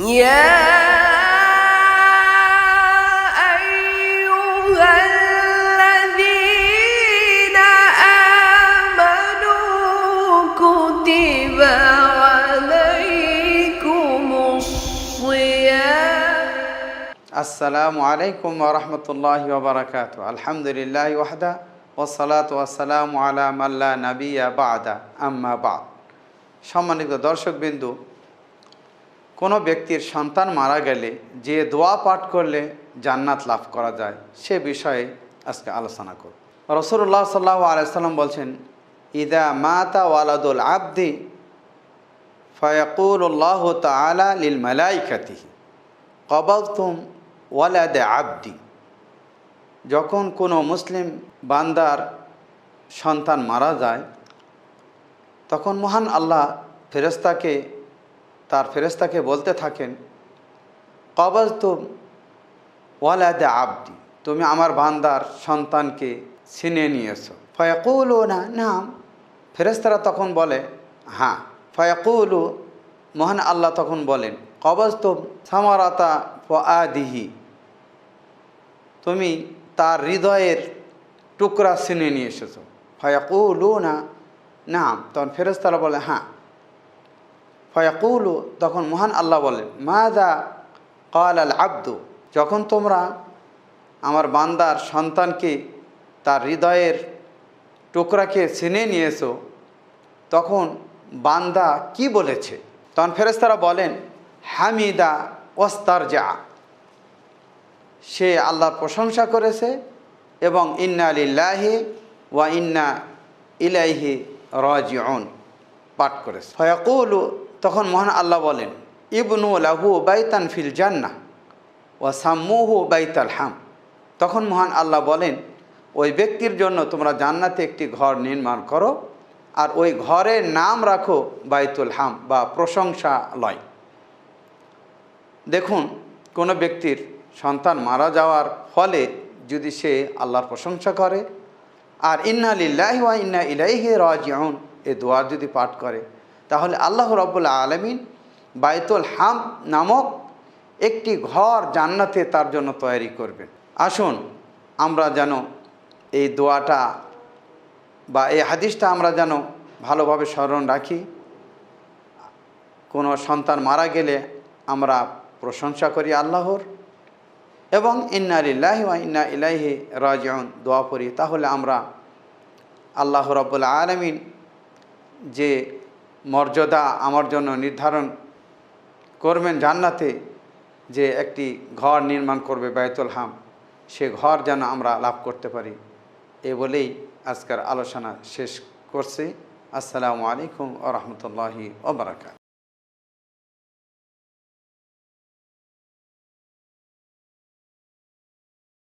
يا আসসালামু আলাইকুম ওরহমতুল্লাহ ওবরাকাত আলহামদুলিল্লাহ ওয়াহদা ওসালাত ওয়াসালাম আলাম আল্লাহ নাবিয়া বাদা আম্মা বাদ সম্মানিত দর্শক বিন্দু কোনো ব্যক্তির সন্তান মারা গেলে যে দোয়া পাঠ করলে জান্নাত লাভ করা যায়, সে বিষয়ে আজকে আলোচনা করব। রসুল্লাহ সাল্লাহ আলাইসাল্লাম বলছেন, ইদা মাতা ওয়ালাদুল আব্দি ফয়াকুল্লাহ তালা লিল মালাইকাতিহি, কবালতুম ওয়ালাদে আব্দি। যখন কোনো মুসলিম বান্দার সন্তান মারা যায়, তখন মহান আল্লাহ ফেরেস্তাকে তার ফেরেস্তাকে বলতে থাকেন কবালতুম ওয়ালাদে আব্দি তুমি আমার বান্দার সন্তানকে ছিনে নিয়েছো। ফয়াকুল না নাম। ফেরেস্তারা তখন বলে হ্যাঁ। ফয়াকুলু মহান আল্লাহ তখন বলেন কবস্তম সামারাতা আদিহি তুমি তার হৃদয়ের টুকরা ছিনে নিয়ে এসেছ। ফয়াকুলু না নাম। তখন ফেরেস্তারা বলে হ্যাঁ। ফয়াকুলু, তখন মহান আল্লাহ বলেন, মাদা কাল আল আব্দু? যখন তোমরা আমার বান্দার সন্তানকে তার হৃদয়ের টুকরাকে ছিনে নিয়েছো, তখন বান্দা কি বলেছে? তখন ফেরেস্তারা বলেন, হামিদা ওস্তার যা সে আল্লাহর প্রশংসা করেছে এবং ইন্না লিল্লাহি ওয়া ইন্না ইলাইহি রাজিউন পাঠ করেছে। ফয়াকুলু তখন মহান আল্লাহ বলেন, ইবনু লাহু বাইতান ফিল জান্না ও সাম্মুহু বাইতাল হাম। তখন মহান আল্লাহ বলেন, ওই ব্যক্তির জন্য তোমরা জান্নাতে একটি ঘর নির্মাণ করো আর ওই ঘরের নাম রাখো বাইতুল হাম বা প্রশংসা প্রশংসালয়। দেখুন, কোনো ব্যক্তির সন্তান মারা যাওয়ার ফলে যদি সে আল্লাহর প্রশংসা করে, আর ইন্না লিল্লাহি ওয়া ইন্না ইলাইহি রাজিউন এ দোয়ার যদি পাঠ করে তাহলে আল্লাহ রব্বুল্লা আলমিন বাইতুল হাম নামক একটি ঘর জান্নাতে তার জন্য তৈরি করবেন। আসুন, আমরা যেন এই দোয়াটা বা এই হাদিসটা আমরা যেন ভালোভাবে স্মরণ রাখি। কোনো সন্তান মারা গেলে আমরা প্রশংসা করি আল্লাহর এবং ইন্না লিল্লাহি ওয়া ইন্না ইলাইহি রাজিউন। দোয়া করি তাহলে আমরা আল্লাহ রব্বুল আলমিন যে মর্যাদা আমার জন্য নির্ধারণ করবেন জান্নাতে যে একটি ঘর নির্মাণ করবে বায়তুল হাম। সে ঘর যেন আমরা লাভ করতে পারি। এ বলেই আজকের আলোচনা শেষ করছি। আসসালামু আলাইকুম আ রহমতুল্লাহি ওবরাকাত